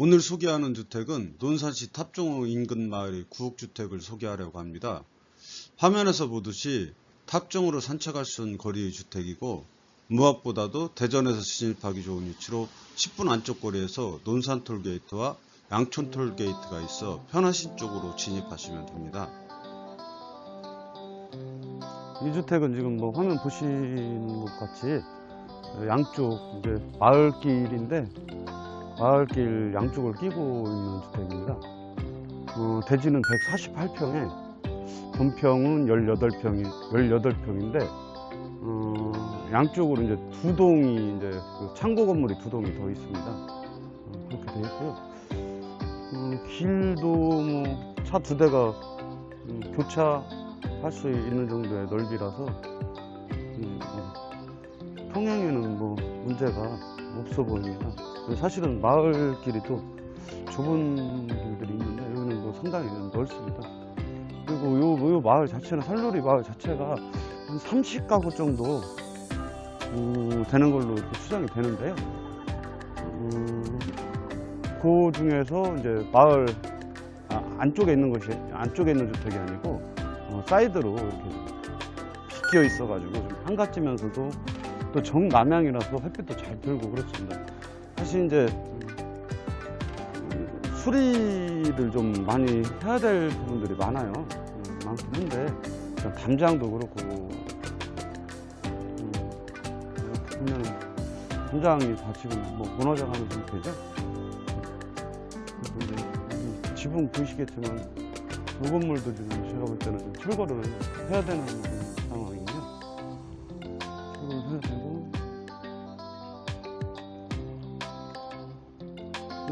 오늘 소개하는 주택은 논산시 탑종호 인근 마을의 구옥주택을 소개하려고 합니다. 화면에서 보듯이 탑종으로 산책할 수 있는 거리의 주택이고 무엇보다도 대전에서 진입하기 좋은 위치로 10분 안쪽 거리에서 논산 톨게이트와 양촌 톨게이트가 있어 편하신 쪽으로 진입하시면 됩니다. 이 주택은 지금 뭐 화면 보시는 것 같이 양쪽 이제 마을길인데 마을길 양쪽을 끼고 있는 주택입니다. 어, 대지는 148평에 본평은 18평이 18평인데 어, 양쪽으로 이제 두 동이 이제 그 창고 건물이 두 동이 더 있습니다. 어, 그렇게 되어 있고요. 어, 길도 뭐 차 두 대가 음, 교차할 수 있는 정도의 넓이라서 음, 뭐 평행에는 뭐 문제가 없어 보입니다. 사실은 또 좁은 길들이 있는데 여기는 뭐 상당히 넓습니다. 그리고 요, 요 마을 자체는 살놀이 마을 자체가 한 30가구 정도 음, 되는 걸로 추정이 되는데요. 음, 그 중에서 이제 마을 아, 안쪽에 있는 것이 안쪽에 있는 주택이 아니고 어, 사이드로 이렇게 비껴 있어가지고 좀 한가지면서도 또 정남향이라서 햇빛도 잘 들고 그렇습니다. 사실 이제 음, 수리를 좀 많이 해야 될 부분들이 많아요. 음, 많긴 한데 담장도 그렇고 음, 보면 담장이 다 지금 뭐 무너져가는 상태죠. 지붕 보시겠지만 이 건물도 지금 제가 볼 때는 좀 철거를 해야 되는 상황이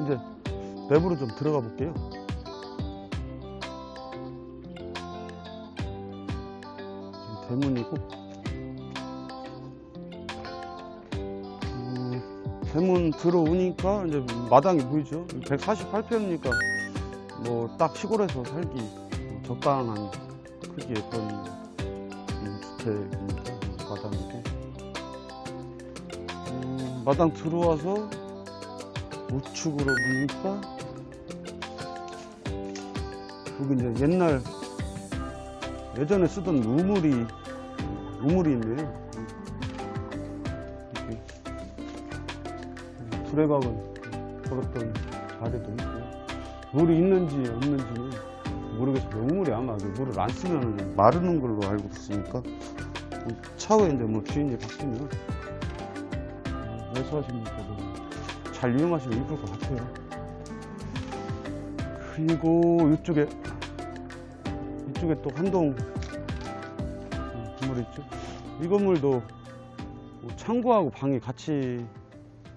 이제 내부로 좀 들어가 볼게요. 대문이고 음, 대문 들어오니까 이제 마당이 보이죠. 148평이니까 뭐 딱 시골에서 살기 뭐 적당한 크기의 그런 음, 주택입니다. 마당이고 음, 마당 들어와서 우측으로 보니까 여기 이제 옛날 예전에 쓰던 우물이 우물이 있네요. 이렇게 수레박을 걸었던 자리도 있고 물이 있는지 없는지는 모르겠어요. 우물이 아마 그 물을 안 쓰면 마르는 걸로 알고 있으니까 차후에 이제 뭐 주인이 바뀌면 어, 매수하시는 분들은 잘 이용하시면 이쁠 것 같아요. 그리고 이쪽에 이쪽에 또 한동 음, 건물 있죠. 이 건물도 뭐 창고하고 방이 같이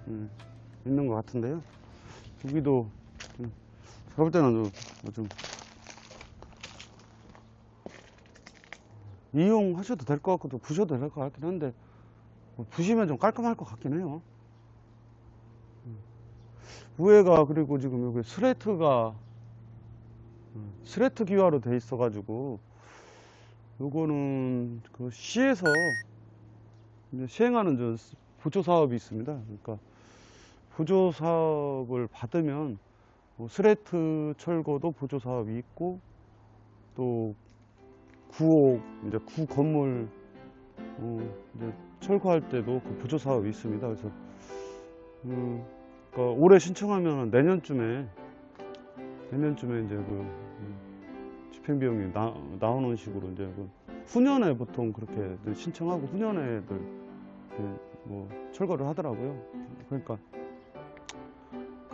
음, 있는 것 같은데요. 여기도 좀 제가 볼 때는 좀, 뭐좀 이용하셔도 될 것 같고 또 부셔도 될 것 같긴 한데 뭐 부시면 좀 깔끔할 것 같긴 해요. 위에가 그리고 지금 여기 스레트가 음, 스레트 기화로 돼 있어 가지고 요거는 그 시에서 시행하는 저 보조 사업이 있습니다. 그러니까 보조 사업을 받으면 뭐 스레트 철거도 보조 사업이 있고 또 구옥 이제 구 건물 어, 이제 철거할 때도 그 보조 사업이 있습니다. 그래서 음, 그러니까 올해 신청하면 내년쯤에 내년쯤에 이제 그 음, 집행 비용이 나, 나오는 식으로 이제 그 후년에 보통 그렇게 늘 신청하고 후년에 들 뭐 철거를 하더라고요. 그러니까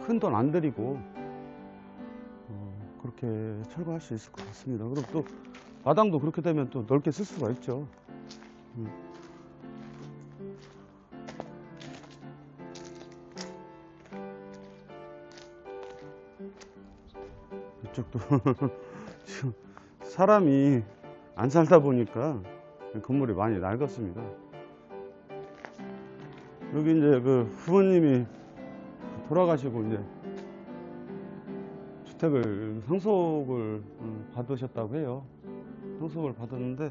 큰 돈 안 들이고 어, 그렇게 철거할 수 있을 것 같습니다. 그리고 또 마당도 그렇게 되면 또 넓게 쓸 수가 있죠. 쪽도 지금 사람이 안 살다 보니까 건물이 많이 낡았습니다. 여기 이제 그 부모님이 돌아가시고 이제 주택을 상속을 음, 받으셨다고 해요. 상속을 받았는데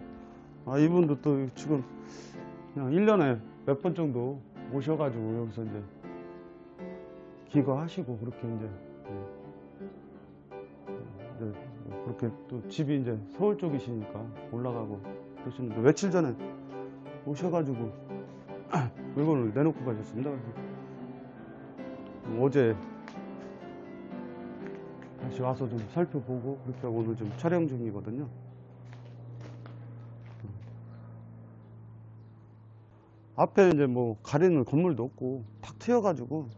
아 이분도 또 지금 그냥 1년에 몇 번 정도 오셔가지고 여기서 이제 기거하시고 그렇게 이제 네, 뭐 그렇게 또 집이 이제 서울 쪽이시니까 올라가고 그러시는데 며칠 전에 오셔가지고 물건을 내놓고 가셨습니다. 어제 다시 와서 좀 살펴보고 그렇게 하고 오늘 좀 촬영 중이거든요. 앞에 이제 뭐 가리는 건물도 없고 탁 트여가지고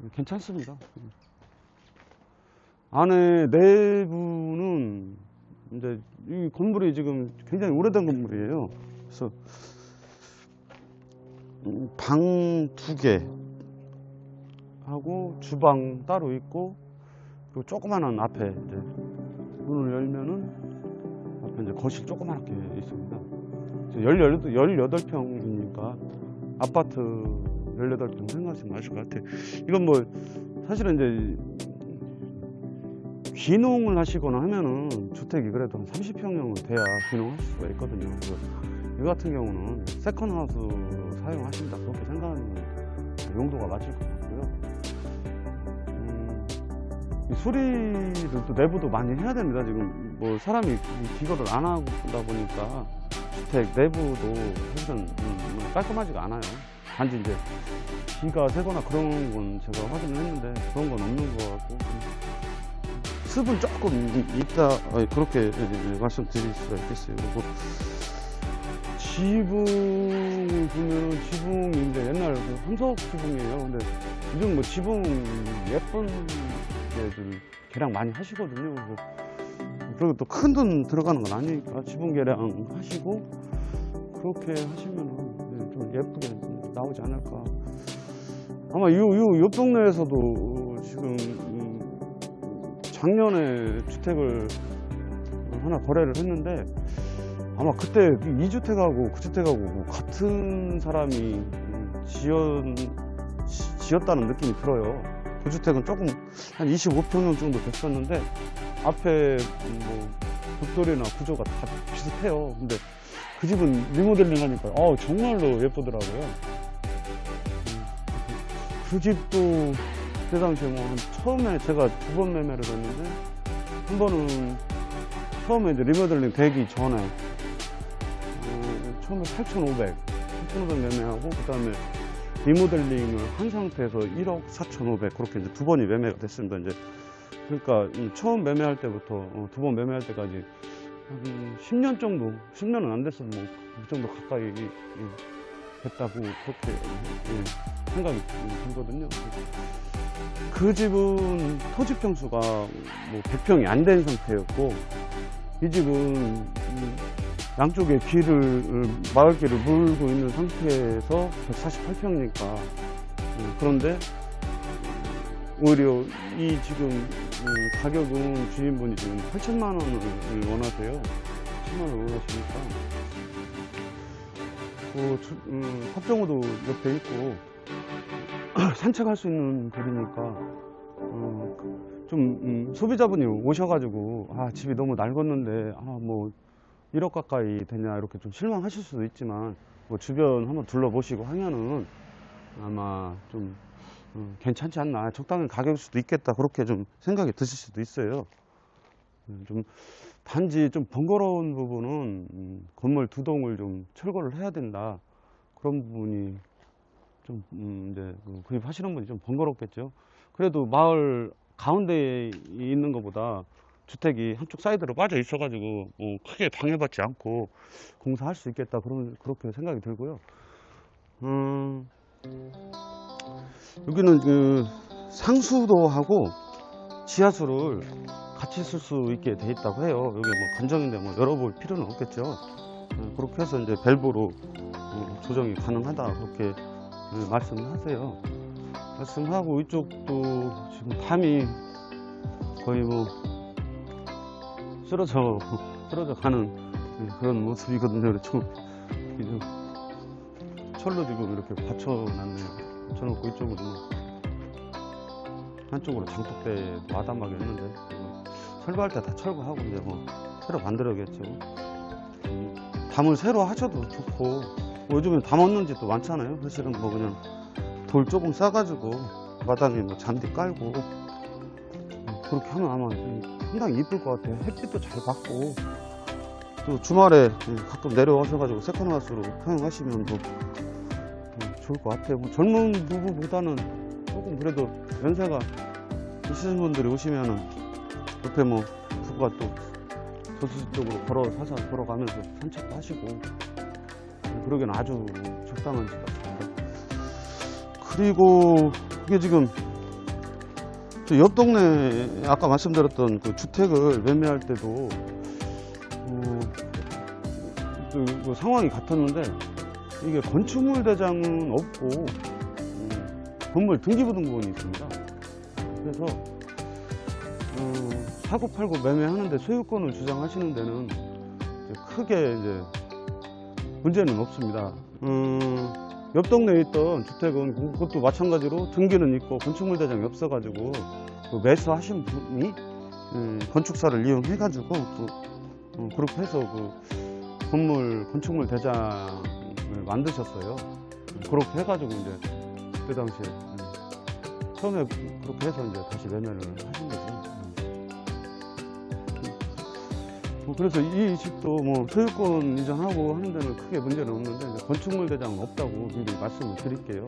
음, 괜찮습니다. 안에 내부는 이제 이 건물이 지금 굉장히 오래된 건물이에요. 그래서 음, 방두 개 하고 주방 따로 있고 그리고 조그마한 앞에 이제 문을 열면은 앞에 이제 거실 조그맣게 있습니다. 18, 18평이니까 아파트 18평 생각하시면 아실 것 같아요. 이건 뭐 사실은 이제 귀농을 하시거나 하면은 주택이 그래도 한 30평형은 돼야 귀농하실 수가 있거든요. 이 같은 경우는 세컨하우스 사용하신다 그렇게 생각하는 용도가 맞을 것 같고요. 음, 이 수리를 또 내부도 많이 해야 됩니다. 지금 뭐 사람이 이 기거를 안 하다 보니까 주택 내부도 사실은 음, 깔끔하지가 않아요. 단지 이제 비가 새거나 그런 건 제가 확인을 했는데 그런 건 없는 것 같고 습은 조금 이- 있다 어, 그렇게 예, 예, 말씀드릴 수가 있겠어요. 그리고 지붕을 보면 이제 옛날 그 함석 지붕이에요. 근데 요즘 뭐 지붕 예쁜 데들 개량 많이 하시거든요. 그리고 또 큰 돈 들어가는 건 아니니까 지붕 개량 하시고 그렇게 하시면은 네, 좀 예쁘게 나오지 않을까. 아마 요, 요, 옆 동네에서도 지금 음, 작년에 주택을 하나 거래를 했는데 아마 그때 그 2주택하고 9주택하고 뭐 같은 사람이 음, 지은, 지- 지었다는 느낌이 들어요. 그 주택은 조금 한 25평형 정도 됐었는데 앞에 뭐 벽돌이나 구조가 다 비슷해요. 근데 그 집은 리모델링 하니까 어, 정말로 예쁘더라고요. 음, 그 집도 그 당시에 뭐한 처음에 제가 두 번 매매를 했는데 한 번은 처음에 이제 리모델링 되기 전에 어, 처음에 8,500, 8,500 매매하고 그 다음에 리모델링을 한 상태에서 1억 4,500 그렇게 이제 두 번이 매매가 됐습니다. 이제 그러니까 이 처음 매매할 때부터 두번 매매할 때까지 한 10년 정도, 10년은 안 됐어도 뭐그 정도 가까이 예, 됐다고 그렇게 예, 생각이 들거든요. 그 집은 토지 평수가 뭐 100평이 안 된 상태였고 이 집은 음, 양쪽에 길을 마을길을 물고 있는 상태에서 148평이니까 그런데 오히려 이 지금 음, 가격은 주인분이 지금 8천만 원을 원하세요. 8천만 원을 원하시니까 그 주- 음, 합정호도 옆에 있고 산책할 수 있는 거리니까 어, 좀 음, 소비자분이 오셔가지고 아 집이 너무 낡았는데 아 뭐 1억 가까이 되냐 이렇게 좀 실망하실 수도 있지만 뭐 주변 한번 둘러보시고 하면은 아마 좀 음, 괜찮지 않나 적당한 가격일 수도 있겠다 그렇게 좀 생각이 드실 수도 있어요. 음, 좀 단지 좀 번거로운 부분은 음, 건물 두 동을 좀 철거를 해야 된다 그런 부분이 좀 음, 이제 그 구입하시는 분이 좀 번거롭겠죠 그래도 마을 가운데에 있는 것보다 주택이 한쪽 사이드로 빠져 있어가지고 뭐 크게 방해받지 않고 공사할 수 있겠다 그런 그렇게 생각이 들고요. 음, 여기는 그 상수도하고 지하수를 같이 쓸 수 있게 돼 있다고 해요. 여기 뭐 간정인데 뭐 열어볼 필요는 없겠죠. 음, 그렇게 해서 이제 밸브로 음, 조정이 가능하다 그렇게 음, 말씀하세요. 말씀하고 이쪽도 지금 밤이 거의 뭐 쓰러져 쓰러져 가는 네, 그런 모습이거든요. 그렇죠. 이제 철로 지금 이렇게 받쳐놨네요. 받쳐놓고 이쪽으로 한쪽으로 장독대 마담하게 했는데 뭐 철거할 때 다 철거하고 이제 뭐 새로 만들어야겠죠. 음, 담을 새로 하셔도 좋고 뭐 요즘엔 담 없는 집도 많잖아요. 사실은 뭐 그냥 돌 조금 싸가지고 마당에 뭐 잔디 깔고 음, 그렇게 하면 아마 좀 상당히 이쁠 것 같아요. 햇빛도 잘 받고 또 주말에 가끔 내려오셔가지고 세컨하우스로 사용하시면 뭐 음, 좋을 것 같아요. 뭐 젊은 부부보다는 조금 그래도 연세가 있으신 분들이 오시면은 옆에 뭐 부부가 또 저수 쪽으로 걸어 사서 걸어가면서 산책도 하시고 음, 그러기엔 아주 적당한 집 같습니다. 그리고 이게 지금 저 옆 동네 아까 말씀드렸던 그 주택을 매매할 때도 어, 그, 그 상황이 같았는데 이게 건축물 대장은 없고 음, 건물 등기부등본이 있습니다. 그래서 어, 사고 팔고 매매하는데 소유권을 주장하시는 데는 이제 크게 이제 문제는 없습니다. 음, 옆 동네에 있던 주택은 그것도 마찬가지로 등기는 있고 건축물 대장이 없어가지고 그 매수하신 분이 음, 건축사를 이용해가지고 또 어, 그렇게 해서 그 건물 건축물 대장을 만드셨어요. 그렇게 해가지고 이제 그때 당시에 음, 처음에 그렇게 해서 이제 다시 매매를 하신 거죠. 뭐 그래서 이 집도 뭐 소유권 이전하고 하는 데는 크게 문제는 없는데 건축물 대장은 없다고 미리 말씀을 드릴게요.